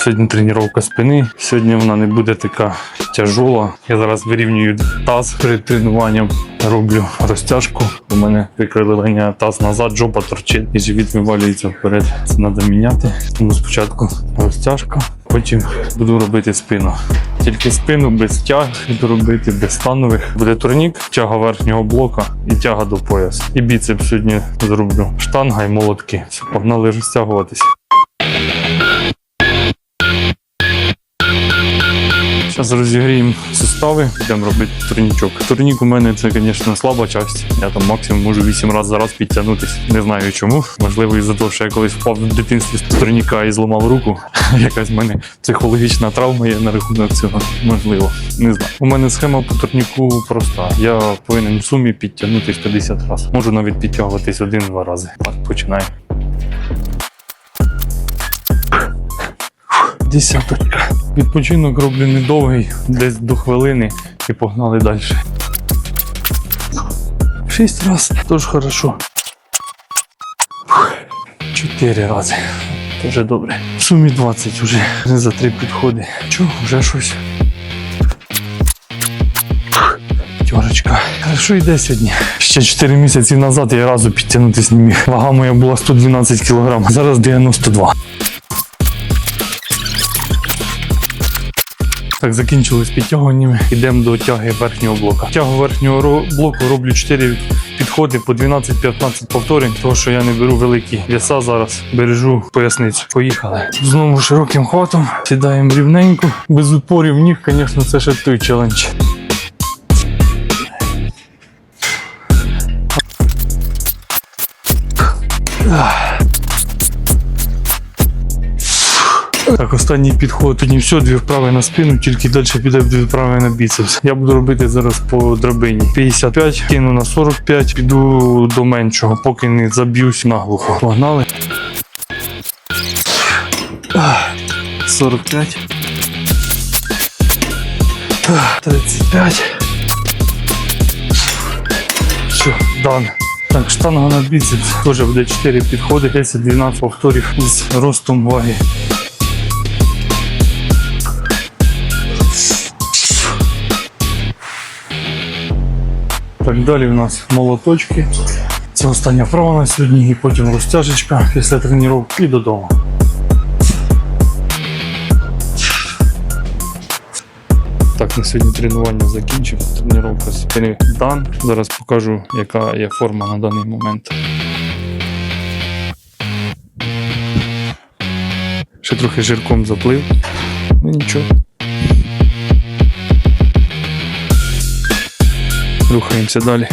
Сьогодні тренування спини. Сьогодні вона не буде така тяжола. Я зараз вирівнюю таз перед тренуванням. Роблю розтяжку. У мене викривлення таз назад, жопа торчить і живіт вивалюється вперед. Це треба міняти. Тому спочатку розтяжка, потім буду робити спину. Тільки спину без тяг буду робити без станових. Буде турнік, тяга верхнього блока і тяга до пояса. І біцеп сьогодні зроблю. Штанга і молотки. Погнали розтягуватись. Зараз розігріємо сустави, йдемо робити турнічок. Турнік у мене це, звісно, слаба часть. Я там максимум можу 8 разів за раз підтягнутися. Не знаю чому. Можливо, із-за того, що я колись впав в дитинстві з турніка і зламав руку. Якась в мене психологічна травма є на рахунок цього. Можливо, не знаю. У мене схема по турніку проста. Я повинен в сумі підтягнутись 50 разів. Можу навіть підтягуватись один-два рази. Так, починаю. Десяточка. Відпочинок роблю недовгий, десь до хвилини і погнали далі. Шість раз, тож хорошо. Чотири рази. Дуже добре. В сумі 20 вже. За три підходи. Чого, вже щось. П'ятерочка. Хорошо йде сьогодні. Ще 4 місяці назад я разу підтягнутися не міг. Вага моя була 112 кг, зараз 92. Так, закінчили з підтягуваннями. Йдемо до тяги верхнього блока. Тягу верхнього блоку роблю 4 підходи по 12-15 повторень, тому що я не беру великі веса зараз, бережу поясницю. Поїхали. Знову широким хватом. Сідаємо рівненько. Без упорів ніг, звісно, це ще той челендж. Так, останній підход. Тоді все, дві вправи на спину, тільки далі піде дві вправи на біцепс. Я буду робити зараз по драбині. 55, кину на 45, піду до меншого, поки не заб'юсь наглухо. Погнали. 45. 35. Все, дан. Так, штанга на біцепс теж буде 4 підходи, 10-12 повторів із ростом ваги. Так, далі у нас молоточки. Це остання вправа на сьогодні, і потім розтяжечка після тренування і додому. Так, на сьогодні тренування закінчив. Тренування спини дан. Зараз покажу, яка є форма на даний момент. Ще трохи жирком заплив. Ну нічого. Рухаємося далі.